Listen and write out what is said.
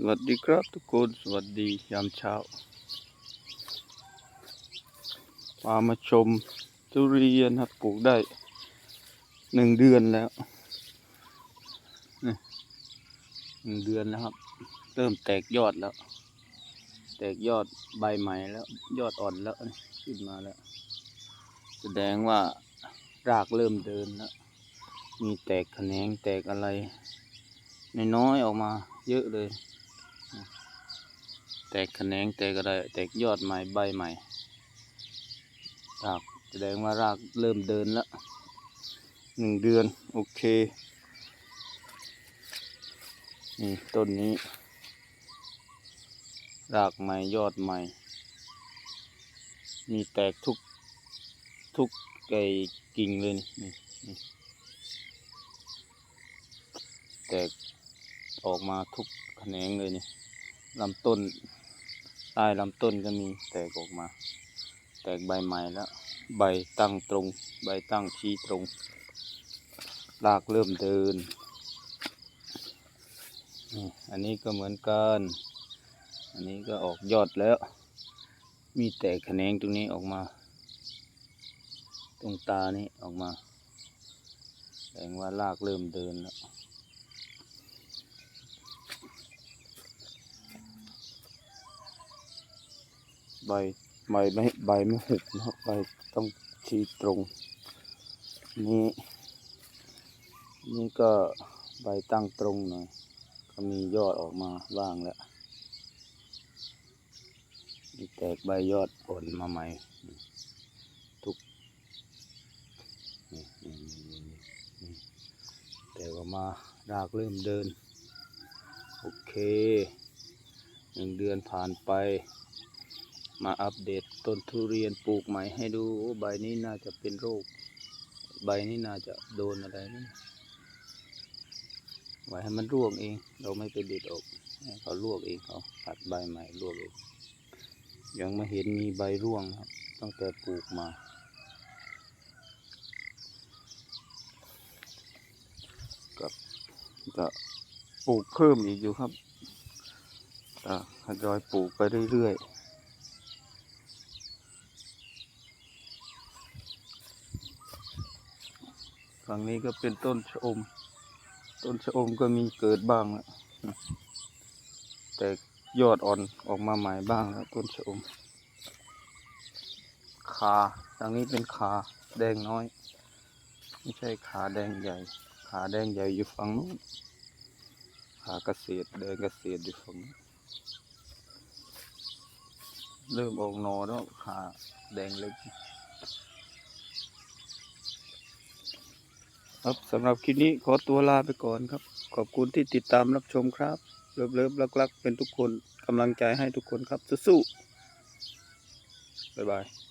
สวัสดีครับทุกคนสวัสดียามเช้ามามาชมทุเรียนครับปลูกได้หนึ่งเดือนแล้วหนึ่งเดือนแล้วครับ เริ่มแตกยอดแล้ว แตกยอดใบใหม่แล้ว ยอดอ่อนแล้วนี่ขึ้นมาแล้ว แสดงว่ารากเริ่มเดินแล้ว มีแตกแขนงแตกอะไรน้อยๆออกมาเยอะเลย แตกแขนงแตกอะไรแตกยอดใหม่ใบใหม่รากแสดงว่ารากเริ่มเดินแล้วหนึ่งเดือน โอเค นี่ต้นนี้ รากใหม่ยอดใหม่ มีแตกทุกทุกไก่กิ่งเลยนี่นแตกออกมาทุกแขนงเลยนี่ลำต้น ใต้ลำต้นก็มีแตกออกมา แตกใบใหม่แล้ว ใบตั้งตรง ใบตั้งชี้ตรงรากเริ่มเดิน อันนี้ก็เหมือนกัน อันนี้ก็ออกยอดแล้ว มีแตกแขนงตรงนี้ออกมา ตรงตานี้ออกมา แสดงว่ารากเริ่มเดินแล้ว ใบใบไม่ใบไม่หุบนะใบต้องชี้ตรง นี่ นี่ก็ใบตั้งตรงหน่อยก็มียอดออกมาบ้างแล้วมีแตกใบยอดอ่อนมาใหม่ ทุกนี่นี่นี่นี่แต่ว่ามารากเริ่มเดิน โอเคหนึ่งเดือนผ่านไป มาอัปเดตต้นทุเรียนปลูกใหม่ให้ดูโอ้ใบนี้น่าจะเป็นโรค ใบนี้น่าจะโดนอะไรนะไว้ให้มันร่วงเอง เราไม่ไปเด็ดออกเขาลวกเองเขาตัดใบใหม่ลวกเองยังไม่เห็นมีใบร่วงครับตั้งแต่ปลูกมา กับจะปลูกเพิ่มอีกอยู่ครับอะทยอยปลูกไปเรื่อยๆ ฝั่งนี้ก็เป็นต้นชะอม ต้นชะอมก็มีเกิดบ้างแล้วแต่ยอดอ่อนออกมาใหม่บ้างแล้วต้นชะอมขาทางนี้เป็นขาแดงน้อย ไม่ใช่ขาแดงใหญ่ ขาแดงใหญ่อยู่ฝั่งนู้นขาเกษตรแดงเกษตรอยู่ฝั่งนู้นเริ่มออกนอแล้วขาแดงเล็ก ครับสำหรับคลิปนี้ขอตัวลาไปก่อนครับ ขอบคุณที่ติดตามรับชมครับเลิฟเลิฟรักรักๆเป็นทุกคนกำลังใจให้ทุกคนครับสู้ๆบ๊ายบาย